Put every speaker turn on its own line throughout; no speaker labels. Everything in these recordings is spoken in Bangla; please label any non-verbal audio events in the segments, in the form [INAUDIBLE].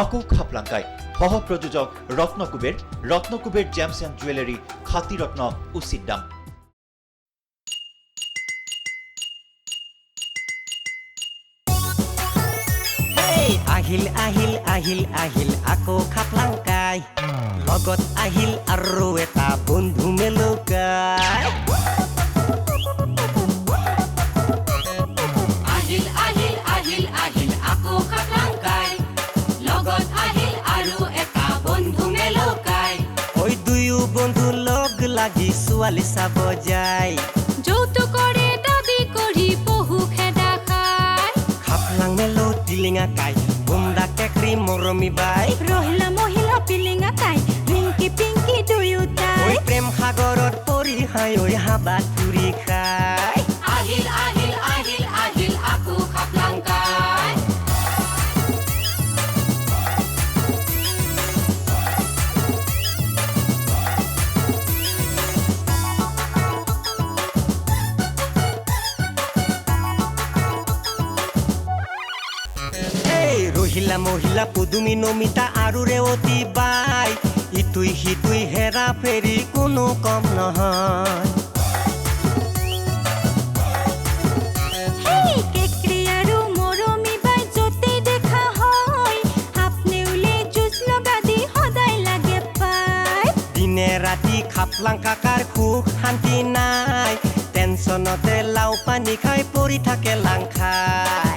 আকো খাপলাঙ্কায়। সহ প্রযোজক Ratnakuber Ratnakuber gems and jewellery খাতিরত্ন উসিদ্দাম
হেই, আহিল আহিল আহিল আহিল আকৌ খাপলাংকাই লগত আহিল আৰু এটা বন্ধু মেলুকাই ছোৱালী চাব যায়
যৌতুকৰে দাবি কৰি পহু খেদা খায়।
খাপলাং মেলো টিলিঙা কাই বুন্দা কেকৰি মৰমি বাই
ৰহিলা মহিলা পিলিঙা ৰিংকি পিংকি
ঐ
দুয়োটাই
প্ৰেম সাগৰত পৰি হাই ঐ হাবাত ৰহিলা মহিলা নমিতা আৰু ৰেৱতী বাই ইটুই সিটুই হেৰা ফেৰি কোনো কম নহয়।
হয়
ৰাতি খাপলাং কাকাৰ সুখ শান্তি নাই টেনচনতে লাও পানী খাই পৰি থাকে লাং খাই।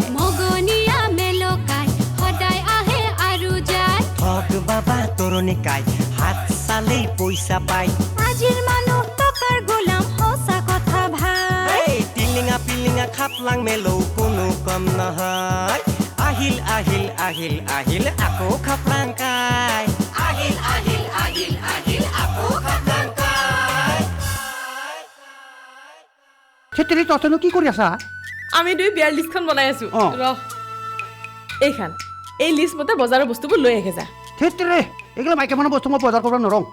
কাই হাত চালেই পইচা পাই
আজিৰ মানুহ টকাৰ গোলাম সঁচা কথা ভাই।
টিলিঙা পিলিঙা খাপলাং মেলৌ কোনো কম নহয়। আহিল আহিল আহিল আহিল আকৌ খাপলাং কাই
আহিল আহিল আহিল আহিল আকৌ খাপলাং কাই
খেতিৰি তহঁতেনো কি কৰি আছা?
আমি দুই বিয়াৰ লিষ্টখন বনাই আছো।
অ।
ৰহ। এইখান। এই লিষ্ট মতে বজাৰৰ বস্তুবোৰ লৈ আহে যা।
খেতিৰে এইগিলা মাইকী মানুহ বস্তু মই বজাৰ কৰিব নোৱাৰোঁ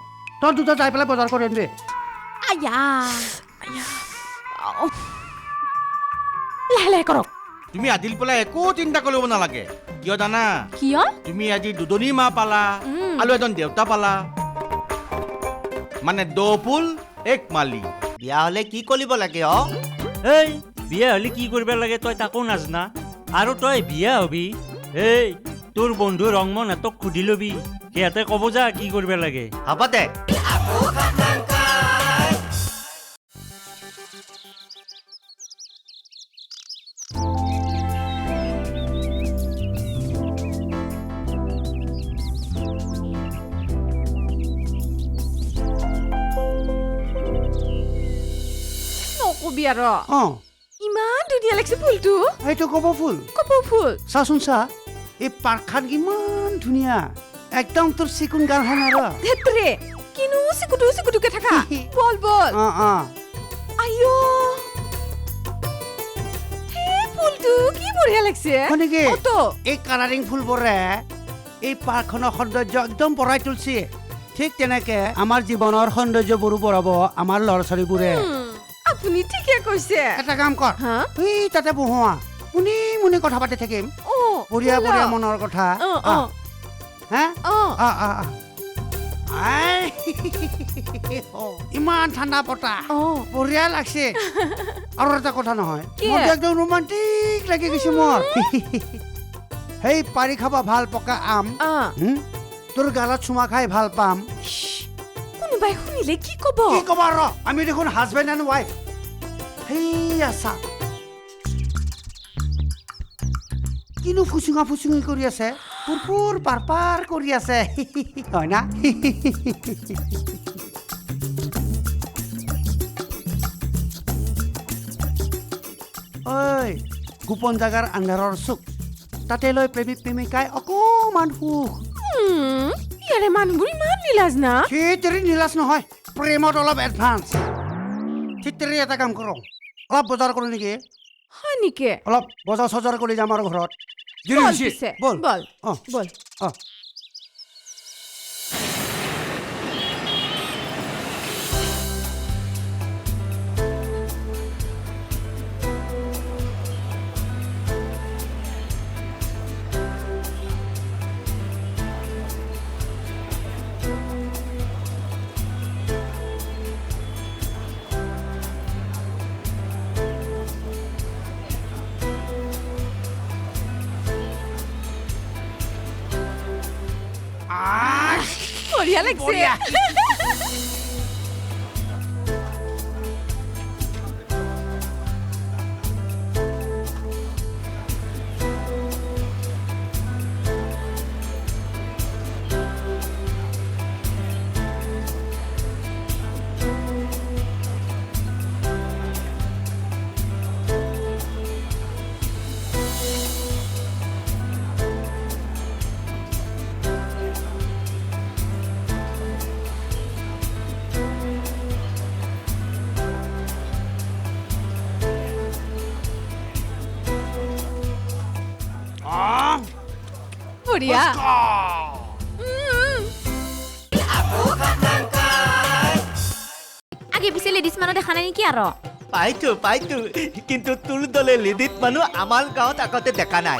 তই দুটা যাই পেলাই বজাৰ কৰি আনিবি।
আয়া লাহে লাহে কৰক।
তুমি আজিৰ পৰা একো চিন্তা কৰিব নালাগে। কিয় জানা?
কিয়?
তুমি আজি দুজনী মা পালা আৰু এজন দেউতা পালা। মানে দহ ফুল এক মালি।
বিয়া হলে কি কৰিব লাগে অ?
এই বিয়া হ'লে কি কৰিব লাগে তই তাকো নাজনা। আৰু তই বিয়া হবি। এই তোৰ বন্ধু ৰংমন সিহঁতক সুধি ল'বি। সিহঁতে ক'ব যা কি কৰিব লাগে?
হ'ব দে।
নকবি আৰু।
অঁ।
ইমান ধুনীয়া লাগিছে ফুলটো।
এইটো কপৌ ফুল।
কপৌ ফুল।
চাচোন চা এই পাৰ্কখন কিমান ধুনীয়া। একদম তোৰ চিকুণ গাঁওখন আৰু
ধেত্ৰে কিনো চিকুটু চিকুটুকে থাকা। বল বল। হে ফুলটো কি বঢ়িয়া লাগছে।
হয় নেকি
অত।
এই কালাৰিং ফুলবোৰে এই পাৰ্কখনৰ সৌন্দৰ্য একদম বঢ়াই তুলিছে। ঠিক তেনেকে আমাৰ জীৱনৰ সৌন্দৰ্যবোৰো বঢ়াব আমাৰ ল'ৰা ছোৱালীবোৰে
আপুনি ঠিকে কৈছে।
এটা কাম কৰ। তাতে বহোৱা। মুনি মুনি কথা পাতি থাকিম। বঢ়িয়া বঢ়িয়া মনৰ কথা।
অ অ
আহ, হা
অ
আ, আ, আ। আই, অ, ইমান ঠাণ্ডা বতাহ
অ
বঢ়িয়া লাগছে। [LAUGHS] আৰু এটা কথা নহয়।
কি?
মোৰ একদম ৰোমান্টিক লাগি গৈছে মোৰ। [LAUGHS] সেই পাৰি খাব ভালো পকা আম। হুম? তোৰ গালত চুমা খাই ভালো পাম।
কোনোবাই শুনিলে কি কব?
কি ক'বা ৰ আমি দেখোন হাজবেণ্ড এণ্ড ৱাইফ সেইয়া চা। কিনো ফুচুঙা ফুচুঙি কৰি আছে? পুৰপুৰ পাৰপাৰ কৰি আছে হয় না ঐ গোপন জাগাৰ আন্ধাৰৰ চুক তাতে লৈ প্ৰেমিক প্ৰেমিকাই অকণমান সুখ
ইয়াৰে মানুহবোৰ ইমান নীলাজ না
সেইতেৰি নিলাজ নহয় প্ৰেমত অলপ এডভান্স ঠিকতেৰি এটা কাম কৰোঁ অলপ বজাৰ কৰোঁ নেকি
হয় নেকি
অলপ বজাৰ চজাৰ কৰি যাম আৰু ঘৰত দেৰি
বল
হৈছে।
পিছে
বল
বল
অঁ
বল
অঁ
বঢ়িয়া
বঢ়িয়া
আগে পিছে লেডিজ মানুহ দেখা নাই নেকি আৰু?
পাইছো পাইছো। কিন্তু তোৰ দলে লেডিত মানুহ আমাৰ গাঁৱত আগতে দেখা নাই।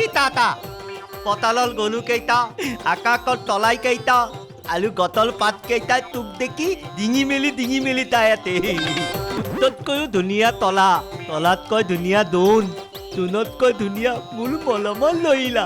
ই তাতা পতালৰ গৰু কেইটা আকাশৰ তলাই কেইটা আৰু গতল পাত কেইটা তোক দেখি ডিঙি মেলি ডিঙি মেলি তাই ইয়াতে ততকৈও ধুনীয়া তলা তলাতকৈ ধুনীয়া দোন দোনতকৈ ধুনীয়া মোৰ মলমল লৰিলা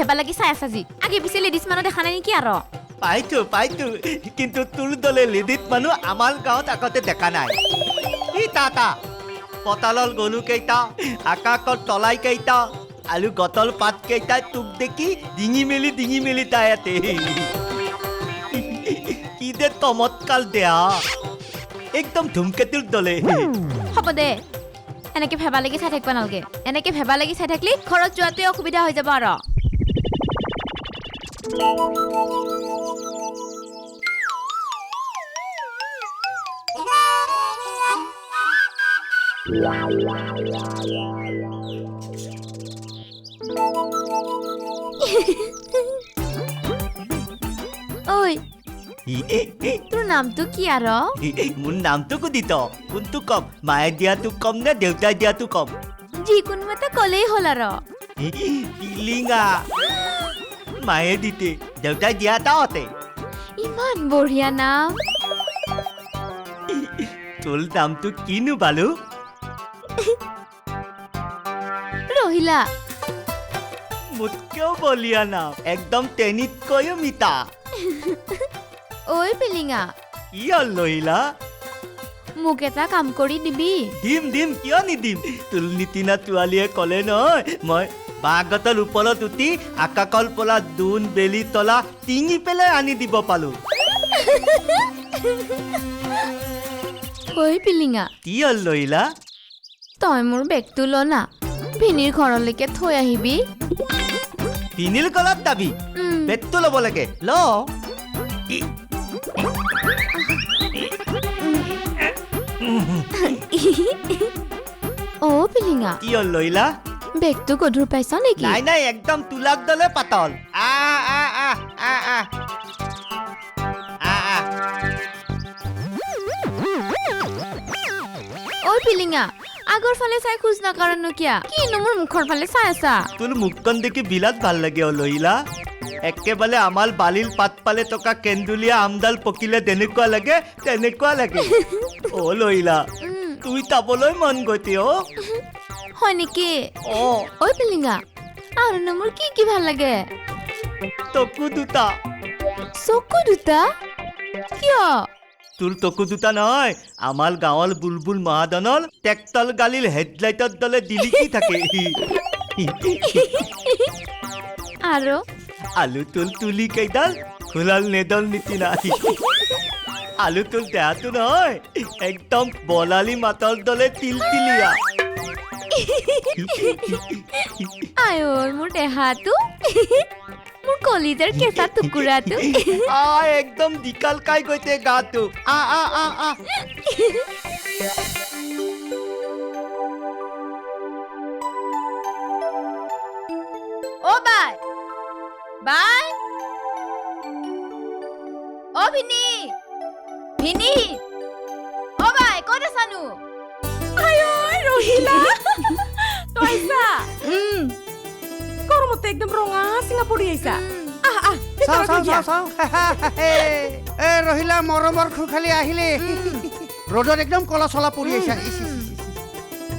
ভেবা লাগি চাই আছা যি আগে পিছে লেডিজ মানুহ দেখা নাই নেকি আৰু?
পাইছো পাইছো কিন্তু তোৰ দলে লেডিত মানুহ আমাৰ গাঁৱত আগতে দেখা নাই। ই তাতা পতালৰ গৰু কেইটা আকাশৰ তলাই কেইটা আৰু গতল পাত কেইটা তোক দেখি ডিঙি মেলি ডিঙি মেলি তাই ইয়াতে। কি দে চমৎকাৰ দেয়া। একদম ধুমকেতুৰ দলে।
হ'ব দে। এনেকে ভেবা লাগি চাই থাকিব নালাগে। এনেকে ভেবা লাগি চাই থাকিলে ঘৰত যোৱাটোৱে অসুবিধা হৈ যাব আৰু। ঐ তোৰ নামটো কি আৰু
মোৰ নামটো সুধিত কোনটো কম মায়ে দিয়াটো কম নে দেউতাই দিয়াটো কম
যিকোনো এটা ক'লেই হ'ল আৰু
দিতে দেউতাই দিয়া তাওতে
ইমান বঢ়িয়া নাম
তোৰ নামটো কিনো বালু?
ৰহিলা
মোতকেও বলিয়া নাম একদম টেনিতকৈও মিতা।
ঐ পিলিঙা।
কি হ'ল লহিলা?
মোক এটা কাম কৰি দিবি।
দিম দিম কিয় নিদিম? তোৰ নিচিনা ছোৱালীয়ে ক'লে নহয় মই বাঁহগছৰ ওপৰত উঠি আকাশৰ পৰা দোন বেলি তলা টিঙি পেলাই আনি দিব পালো
ঐ পিলিঙা
কি হ'ল লহিলা
তই মোৰ বেগটো ল না ভিনীৰ ঘৰলৈকে থৈ আহিবি
তিনিল কলত
উম,
বেগটো ল'ব লাগে ল
অ' পিলিঙা
কি হ'ল লহিলা
বেগটো গধুৰ পাইছ নেকি?
নাই নাই একদম তোলাক দলে পাতল। আ আ আ আ আ। আ আ।
ঐ পিলিঙা আগৰ ফালে চাই খোজ নাকাৰনো কিয়া? কিনো মোৰ মুখৰ ফালে চাই আছা?
তোৰ মুখখন দেখি বিৰাট ভাল লাগে অ লহিলা একেবাৰে আমাৰ বালিৰ পাত পালে থকা কেন্দুলীয়া আমডাল পকিলে যেনেকুৱা লাগে তেনেকুৱা লাগে। [LAUGHS] অ লহিলা
উম,
তুই চাবলৈ মন গৈছে অ। [LAUGHS]
হয় নেকি?
অ।
ঐ পিলিঙা আৰুনো মোৰ কি কি ভালো লাগে?
চকু দুটা।
চকু দুটা? কিয়?
তোৰ চকু দুটা নহয় আমাৰ গাঁৱৰ বুলবুল মহাদনৰ ট্ৰেক্টৰ গালিৰ হেডলাইটৰ দলে দিলিকি থাকে।
আৰু?
আলু তোল তুলি কেইডাল খোলাল নেদল নিচিনা। আলু তোল দেহাটো নহয় একদম বলালী মাতৰ দলে তিল তিলীয়া
আই ঐ মোৰ দেহাটো মোৰ কলিজাৰ কেঁচা টুকুৰাটো
আ একদম দিকাল খাই গৈছে গাটো আ আ আ আ।
অ বাই বাই। অ ভিনি ভিনি। অ বাই ক'ত আছানো
আই একদম ৰঙা চিঙা পৰি আহিছা আহ আহ
চাওঁ
ভিতৰত
চাওঁ
আহি
চাওঁ চাওঁ এ ৰহিলা মৰমৰ খুৰখালি আহিলে ৰ'দত একদম কলা চলা পৰি আহিছা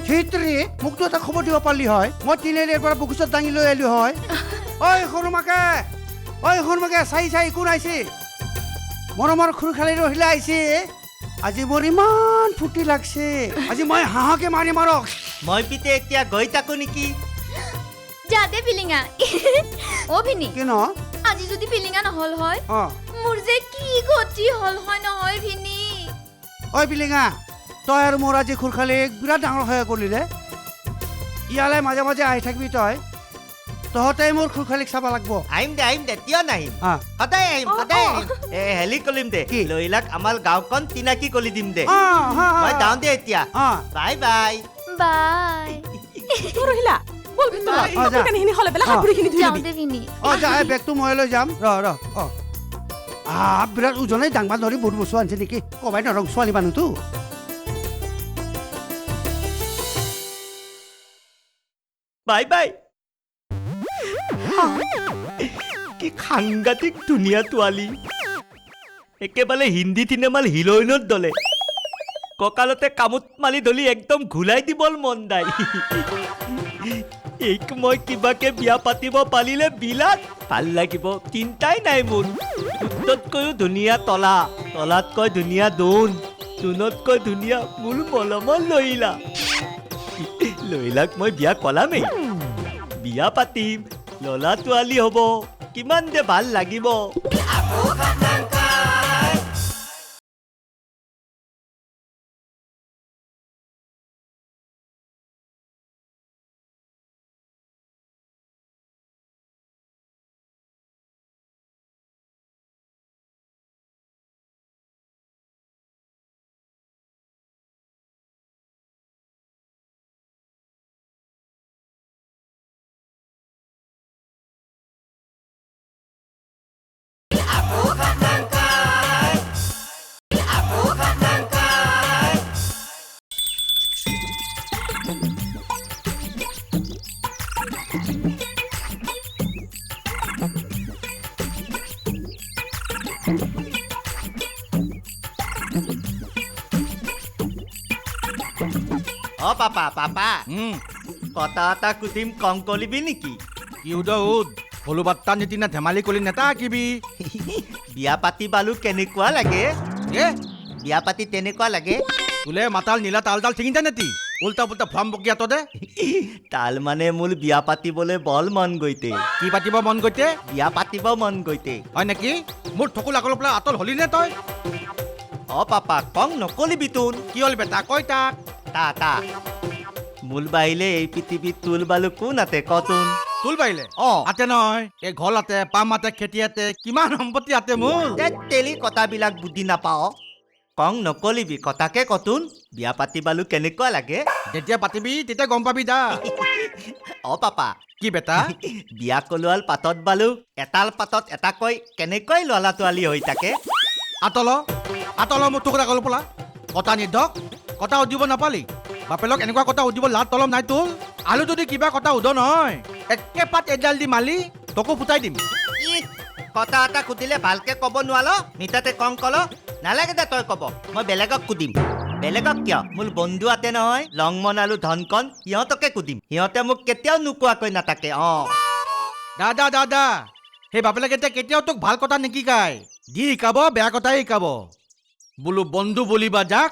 সেইটোৰে মোকতো এটা খবৰ দিব পাৰিলি হয় মই তিনিআলিৰ পৰা বুকুচত দাঙি লৈ আহিলো হয় ঐ সৰু মাকে ঐ সৰু মাকে চাই চাই কোন আহিছে মৰমৰ খুৰখালি ৰহিলা আহিছে আজি মোৰ ইমান ফূৰ্তি লাগছে আজি মই হাঁহকে মাৰিম আৰু
মই পিতে এতিয়া গৈ থাকো নেকি?
যা দে পিলিঙা অ ভিনি
কি ন
আজি যদি পিলিঙা নহল হয়
অঁ।
মোৰ যে কি গতি হল হয় নহয় ভিনি
ঐ পিলিঙা তই আৰু মোৰ আজি খুৰখালি বিৰাট ডাঙৰ সহায় কৰিলি ইয়ালৈ মাজে মাজে আহি থাকিবি তই। তহঁতে মোৰ খুৰখালিক চাব লাগব।
আহিম দে আহিম দে কিয় নাহিম? সদায় আহিম সদায় আহিম। এ হেলি কলিম দে।
কি?
লৈলাক আমাৰ গাঁওখন চিনাকি কৰি দিম দে। মই যাওঁ দে এতিয়া।
অ,
বাই বাই।
বাই
অ, ৰহিলা বল ভিতৰত
অ, যা।
কানিখিনি সলাই পেলাই
অ।
কাপোৰখিনি ধুই
যাওঁ
লবি।
দে ভিনি।
অ যা এই বেগটো মই লৈ যাম। ৰ ৰ অ। আহ বিৰাট ওজনে ডাঙৰ ধৰি বহুত বস্তু আনিছে নেকি? কবাই নৰং ছোৱালী মানুহটো।
বাই বাই। কি সাংঘাতিক ধুনীয়া তোৱালী একেবাৰে হিন্দী চিনেমাৰ হিৰইনৰ দলে। কঁকালতে কামোত মালি ধলি একদম ঘূৰাই দিবৰ মন যায় এইক মই কিবাকে বিয়া পাতিব পাৰিলে বিলাত ভালো লাগিব, চিন্তাই নাই মোৰ। উত্ততকৈও ধুনীয়া তলা, তলাতকৈ ধুনীয়া দোন দোনতকৈ ধুনীয়া মোৰ মলমৰ লইলা লইলাক মই বিয়া কলামেই। বিয়া পাতিম, ললা তোৱালী হ'ব, কিমান যে ভালো লাগিব। পাপা পাপা।
উম,
কথা এটা কুটিম কম কৰিবি নেকি?
কি উদ উদ হলু বাত্তা নিচিনা ধেমালি কৰি নেতাকিবি
বিয়া পাতি বালো কেনেকুৱা লাগে?
এ
বিয়া পাতি তেনেকুৱা লাগে?
তোলে মাতাল নীলা তালডাল ছিঙিতে নেতি উল্টা পুল্টা ফ্ৰাম বকিয়া তদে?
তাল মানে মোৰ বিয়া পাতিবলৈ বৰ মন গৈতে।
কি পাতিব মন গৈতে?
বিয়া পাতিব মন গৈতে।
হয় নেকি? মোৰ ঠকু লাগলৰ পৰা আতল হলি নে তই?
অ পাপা কং নকলিবি তোন।
কি হ'ল বেটা? কৈ তাক।
তা তা। মূল বাহিলে এই পৃথিৱীত তুল বালো কোন আতে কতোন?
তোল পাৰিলে
অ
আতে নহয় এই ঘৰ আতে পাম আতে খেতি আতে কিমান সম্পত্তি আতে
তে তেলি কথাবিলাক বুদ্ধি নাপাও। কং নকলিবি কথাকে কতোন? বিয়া পাতিবালো কেনেকুৱা লাগে?
যেতিয়া পাতিবি তেতিয়া গম পাবি দা।
অ পাপা।
কি বেটা? [LAUGHS]
বিয়া কলোৱাল পাতত বালো এটাল পাতত এটাকৈ কেনেকৈ ললা তোৱালী হৈ থাকে?
আতল আতল মোৰ ঠকু লাগল পলা কটা নিৰ্ধক কটা উদিব নাপালি? বাপেলক এনেকুৱা কটা উদিব লাট তলম নাই তোৰ? আলু যদি কিবা কটা উদ নহয় একে পাত এডাল দি মালি তকো ফুটাই দিম।
কথা এটা সুধিলে ভালকে ক'ব নোৱাৰ মিঠাতে কং কল নালাগে দে তই ক'ব মই বেলেগক সুধিম। বেলেগক কিয়? মোৰ বন্ধু আতে নহয় লংমন আৰু ধনকণ সিহঁতকে সুধিম। সিহঁতে মোক কেতিয়াও নোকোৱাকৈ নাথাকে অঁ।
দাদা দাদা
সেই বাপেলাকে এতিয়া কেতিয়াও তোক ভালো কথা নিশিকায়। দি শিকাব বেয়া কথাই শিকাব। বোলো বন্ধু বুলিবা যাক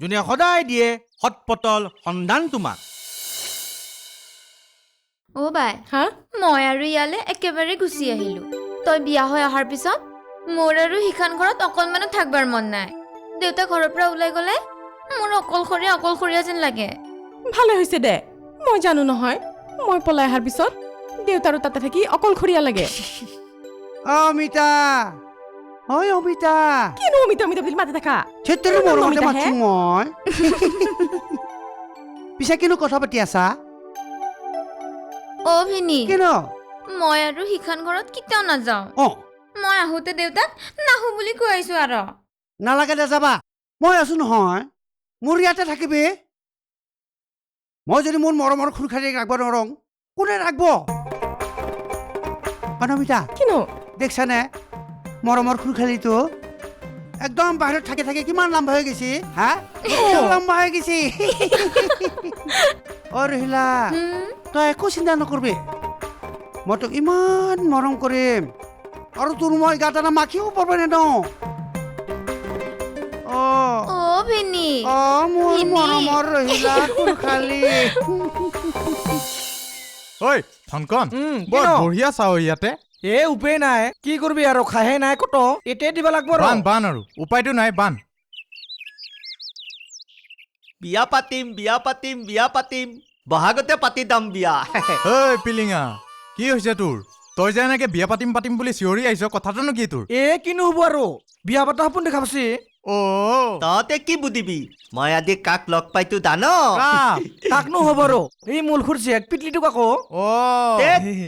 যোনে সদায় দিয়ে সৎপতল সন্ধান তোমাক।
অ' বাই।
হা?
মই আৰু ইয়ালৈ একেবাৰে গুচি আহিলো। তই বিয়া হৈ অহাৰ পিছত মোৰ আৰু সিখান ঘৰত অকণমানো থাকবাৰ মন নাই। দেউতা ঘৰৰ পৰা ওলাই গ'লে মোৰ অকলশৰীয়া অকলশৰীয়া যেন লাগে।
ভালে হৈছে দে। মই জানো নহয় মই পলাই অহাৰ পিছত দেউতাৰো তাতে থাকি অকলশৰীয়া লাগে।
অ অমিতা ঐ অমিতা।
কিনো অমিতা অমিতা বুলি মাতি থাকা
চিত্ৰৰ
কিমান
মৰমতে
অমিতা
মাতছো
হে?
মই? [LAUGHS] পিছে কিনো কথা পাতি আছা?
অ' ভিনি
কিনো?
মই আৰু সিখান ঘৰত কেতিয়াও নাযাওঁ।
অ।
মই আহোঁতে দেউতাক নাহো বুলি কৈ আহিছোঁ আৰু।
নালাগে দে যাবা। মই আছো নহয়। মোৰ ইয়াতে থাকিবি। মই যদি মোৰ মৰমৰ খুৰখাৰীক ৰাখব নোৱাৰোঁ কোনে ৰাখব? অনমিতা
কিনো?
দেখছানে? মৰমৰ খুৰখালীটো একদম বাহিৰত থাকি থাকি কিমান লম্বা হৈ গৈছে হা? একদম লম্বা হৈ গৈছে? অ ৰহিলা তই একো চিন্তা নকৰবি। মই তোক ইমান মৰম কৰিম। আৰু তোৰ মই গাত এটা মাখিও পৰব নেদওঁ। অ।
অ' ভিনি।
মোৰ
ভিনি।
মৰমৰ ৰহিলা খুৰখালী
ঐ ধনকন বৰ? বঢ়িয়া চাও ইয়াতে।
এ উপায় নাই। কি কৰবি আৰু খাহে নাই কত? এতিয়াই দিব লাগব
বান বান আৰু উপায়টো নাই বান।
বিয়া পাতিম বিয়া পাতিম বিয়া পাতিম। বহাগতে পাতি দাম বিয়া। [LAUGHS]
ঐ পিলিঙা কি হৈছে তোৰ? তই যে এনেকে বিয়া পাতিম পাতিম বুলি চিঞৰি আহিছ কথাটোনো কি তোৰ?
এ কিনো হ'ব আৰু? বিয়া পতা সপোন দেখা
অ
তহঁতে কি বুধিবি মই আজি কাক লগ পাইতো
কাক?
কাকনো হ'ব আৰু এই মূলখুৰ জীয়েক পিটলিটোক আকৌ
অ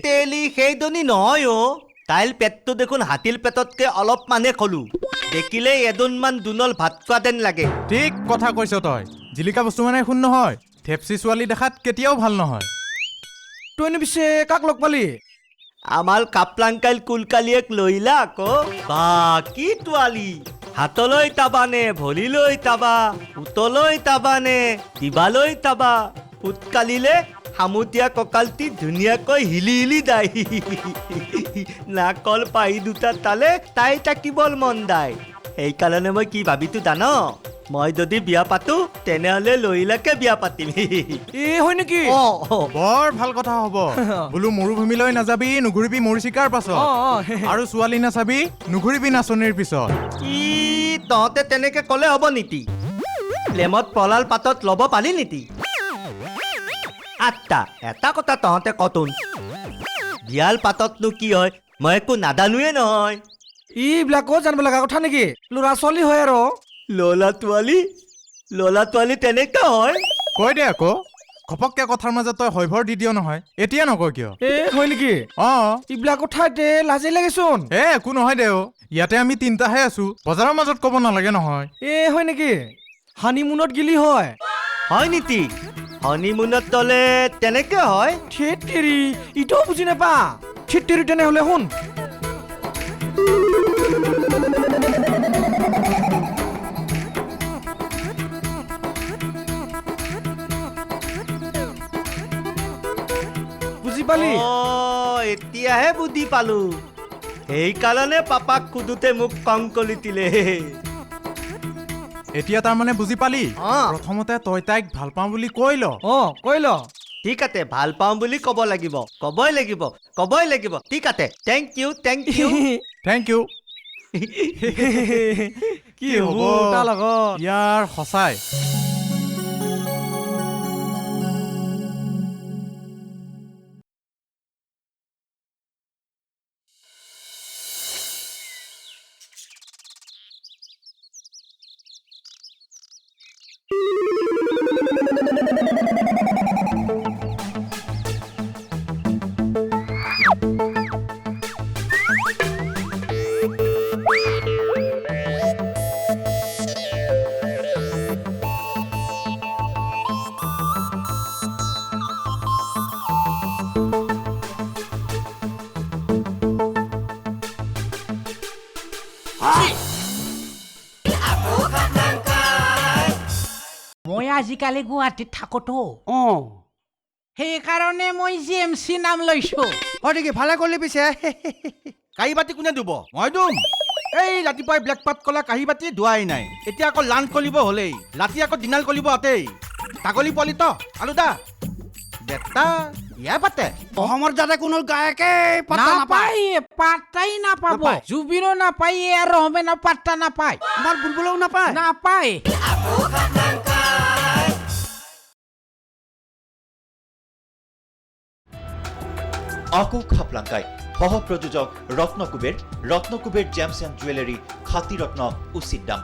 তেলি সেইজনী নহয় অ তাইৰ পেটটো দেখোন হাতীৰ পেটতকে অলপ মানে খলো দেখিলেই এদোনমান দুনল ভাত খোৱা যেন লাগে।
ঠিক কথা কৈছ তই। জিলিকা বস্তু মানে শুন নহয়। থেপচি ছোৱালী দেখাত কেতিয়াও ভালো নহয়।
তইনো পিছে কাক লগ পালি?
আমাৰ কাপলাংকাইল কুলকালিয়েক লইলা আকৌ। বা কি তোৱালি হাতলৈ তাবানে ভলিলৈ তাবা উতলৈ তাবানে দিবালৈ তাবা। উৎকালিলে সামুতীয়া কঁকালটি ধুনীয়াকৈ হিলি হিলি দায় নাকল পাহি দুটা তালে, তাই তাকিবল মন দায় সেইকাৰণে মই কি ভাবিতো জান? মই যদি বিয়া পাতো তেনেহ'লে লইলাকে বিয়া পাতিম।
এ হয় নেকি?
বৰ ভালো কথা হ'ব। [LAUGHS] বোলো মৰুভূমিলৈ নাযাবি নুঘূৰিবি মৰিচিকাৰ পাছত। [LAUGHS] আৰু ছোৱালী নাচাবি নুঘূৰিবি নাচনীৰ পিছত।
ই তহঁতে তেনেকে ক'লে হ'ব নেকি? প্লেমত পলাল পাতত ল'ব পালি নেকি? আত্তা এটা কথা তহঁতে কতোন? বিয়াল পাততনো কি হয়? মই একো নাজানোৱে নহয়।
এইবিলাকো জানিব লগা কথা নেকি? ল'ৰা ছোৱালী হয় আৰু।
ললা তোৱালী ললা তোৱালী তেনেকা হয়?
কৈ দে আকৌ। ঘপককে কথাৰ মাজত তই হৈভৰ দি দিয় নহয়। এতিয়া নকয় কিয়?
এ হয় নেকি?
অ।
এইবিলাক ঠাইতে লাজেই লাগেচোন।
এ একো নহয় দে অ। ইয়াতে আমি তিনিটাহে আছো। বজাৰৰ মাজত ক'ব নালাগে নহয়।
এ হয় নেকি? হানিমুনত গিলি হয়।
হয় নেকি? হনিমুনত তলে তেনেকে হয়?
থেত তেৰি ইটোও বুজি নাপা। থেত তেৰি তেনেহ'লে শুন। পালি।
অ এতিয়াহে বুদ্ধি পালো। সেইকাৰণে পাপাক সোধোতে মোক কংকলি দিলে
এতিয়া তাৰমানে বুজি পালি?
অ।
প্ৰথমতে তই তাইক ভালো পাওঁ বুলি কৈ ল।
অ কৈ ল।
ঠিক আছে ভালো পাওঁ বুলি ক'ব লাগিব। ক'বই লাগিব ক'বই লাগিব। ঠিক আছে thank you thank you
thank you
কি হ'ব তাৰ লগত?
ইয়াৰ সঁচাই।
আজিকালি গুৱাহাটীত থাকোতো
অ
সেইকাৰণে মই জি এম চি নাম লৈছো।
হয় নেকি? ভালে কৰিলি পিছে।
কাঁহী বাতি কোনে ধুব? মই ধুম। এই ৰাতিপুৱাই ব্লেক পাত কলা কাঁহী বাতি ধোৱাই নাই। এতিয়া আকৌ লাঞ্চ কলিব হ'লেই। ৰাতি আকৌ ডিনাৰ কলিব আতেই। ছাগলী পোৱালি ত? আলু দা? বেটা ইয়াৰ পাতে।
অসমৰ যাতে কোনো গায়কে পাত্তা নাপায়।
পাত্তাই নাপাব। জুবিনো নাপায় আৰু ৰহমেনো পাত্তা নাপায়।
আমাৰ বুলবুলেও নাপায়।
নাপায়।
আকৌ খাপলাঙ্কায়। সহ প্রযোজক Ratnakuber Ratnakuber gems and jewellery খাতিরত্ন দাম